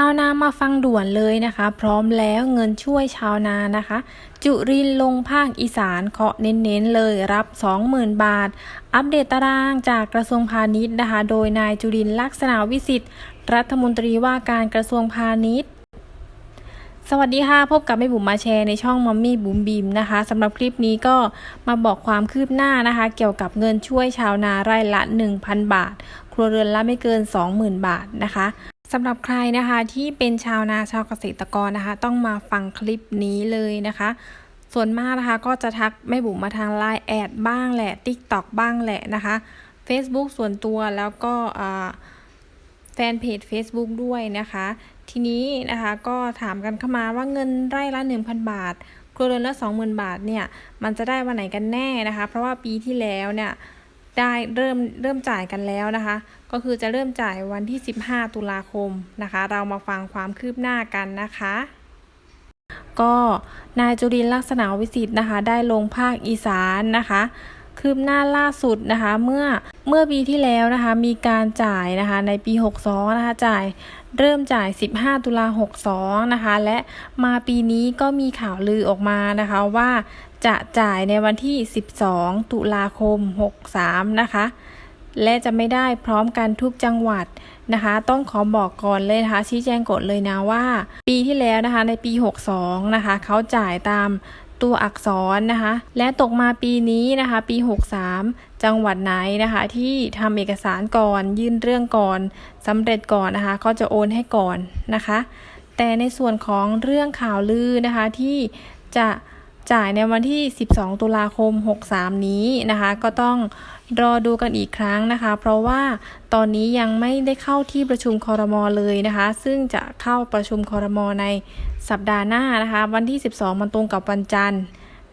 าวนามาฟังด่วนเลยนะคะ พร้อมแล้วเงินช่วยชาวนานะคะ จุรินลงภาคอีสานเคาะเน้นๆเลยรับ 20,000 บาท อัปเดตตารางจากกระทรวงพาณิชย์นะคะ โดยนายจุรินลักษณะวิสิทธิ์รัฐมนตรีว่าการกระทรวงพาณิชย์สวัสดีค่ะ พบกับแม่บุ๋มมาแชร์ในช่องมัมมี่บุ๋มบีมนะคะสำหรับคลิปนี้ก็มาบอกความคืบหน้านะคะ เกี่ยวกับเงินช่วยชาวนาไร่ละ 1,000 บาท ครัวเรือนละไม่เกิน 20,000 บาทนะคะ สำหรับใครนะคะที่เป็นชาวนาชาวเกษตรกรนะคะ ต้องมาฟังคลิปนี้เลยนะคะ ส่วนมากนะคะก็จะทักแม่บุ๋มมาทางไลน์แอดบ้างแหละ t ิ k t o k บ้างแหละนะคะ Facebook ส่วนตัวแล้วก็แฟนเพจ Facebook ด้วยนะคะ ทีนี้นะคะก็ถามกันเข้ามาว่าเงินไร่ละ 1,000 บาทครัวเรือนละ 20,000 บาทเนี่ยมันจะได้วันไหนกันแน่นะคะ เพราะว่าปีที่แล้วเนี่ย ได้เริ่มเริ่มจ่ายกันแล้วนะคะ ก็คือจะเริ่มจ่ายวันที่ 15 ตุลาคมนะคะ เรามาฟังความคืบหน้ากันนะคะก็นายจุรินลักษณะวิสิทธ์นะคะ ได้ลงภาคอีสานนะคะ คืบหน้าล่าสุดนะคะ เมื่อเมื่อปีที่แล้วนะคะ มีการจ่ายนะคะในปี 62 นะคะ จ่ายเริ่มจ่าย 15 ตุลา 62 นะคะ และมาปีนี้ก็มีข่าวลือออกมานะคะว่าจะจ่ายในวันที่ 12 ตุลาคม 63 นะคะ และจะไม่ได้พร้อมกันทุกจังหวัดนะคะ ต้องขอบอกก่อนเลยนะคะ ชี้แจงกฎเลยนะว่า ปีที่แล้วนะคะในปี 62 นะคะ เขาจ่ายตาม ตัวอักษรนะคะ และตกมาปีนี้นะคะ ปี 63 จังหวัดไหนนะคะ ที่ทำเอกสารก่อนยื่นเรื่องก่อนสำเร็จก่อนนะคะเขาจะโอนให้ก่อนนะคะ แต่ในส่วนของเรื่องข่าวลือนะคะที่จะ จ่ายในวันที่ 12 ตุลาคม 63 นี้นะคะ ก็ต้องรอดูกันอีกครั้งนะคะ เพราะว่าตอนนี้ยังไม่ได้เข้าที่ประชุมคอรมอเลยนะคะ ซึ่งจะเข้าประชุมคอรมอในสัปดาห์หน้านะคะ วันที่ 12 มันตรงกับวันจันทร์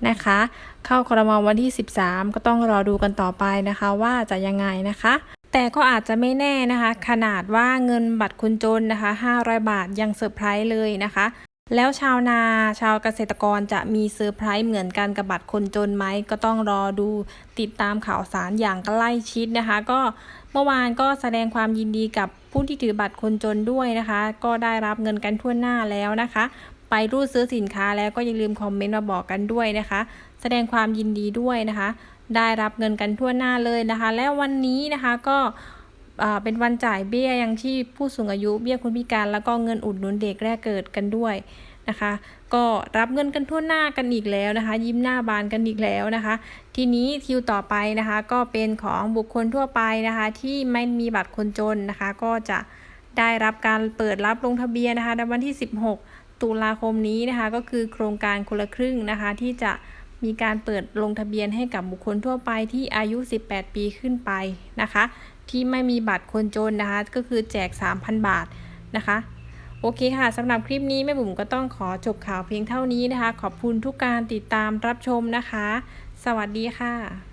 นะคะ เข้าคอรมอวันที่ 13 ก็ต้องรอดูกันต่อไปนะคะว่าจะยังไงนะคะแต่ก็อาจจะไม่แน่นะคะ ขนาดว่าเงินบัตรคนจนนะคะ 500 บาทยังเซอร์ไพรส์เลยนะคะ แล้วชาวนาชาวเกษตรกรจะมีเซอร์ไพรส์เหมือนกันกับบัตรคนจนไหมก็ต้องรอดูติดตามข่าวสารอย่างใกล้ชิดนะคะ ก็เมื่อวานก็แสดงความยินดีกับผู้ที่ถือบัตรคนจนด้วยนะคะ ก็ได้รับเงินกันทั่วหน้าแล้วนะคะ ไปรูดซื้อสินค้าแล้วก็อย่าลืมคอมเมนต์มาบอกกันด้วยนะคะ แสดงความยินดีด้วยนะคะ ได้รับเงินกันทั่วหน้าเลยนะคะ และวันนี้นะคะก็ เป็นวันจ่ายเบี้ยยังชีพผู้สูงอายุเบี้ยคนพิการ แล้วก็เงินอุดหนุนเด็กแรกเกิดกันด้วยนะคะ ก็รับเงินกันทั่วหน้ากันอีกแล้วนะคะ ยิ้มหน้าบานกันอีกแล้วนะคะ ทีนี้คิวต่อไปนะคะ ก็เป็นของบุคคลทั่วไปนะคะ ที่ไม่มีบัตรคนจนนะคะ ก็จะได้รับการเปิดรับลงทะเบียนนะคะในวันที่ 16 ตุลาคมนี้นะคะ ก็คือโครงการคนละครึ่งนะคะ ที่จะมีการเปิดลงทะเบียนให้กับบุคคลทั่วไปที่อายุ 18 ปีขึ้นไปนะคะ ที่ไม่มีบัตรคนจนนะคะ ก็คือแจก 3,000 บาทนะคะ โอเคค่ะสำหรับคลิปนี้แม่บุ๋มก็ต้องขอจบข่าวเพียงเท่านี้นะคะ ขอบคุณทุกการติดตามรับชมนะคะ สวัสดีค่ะ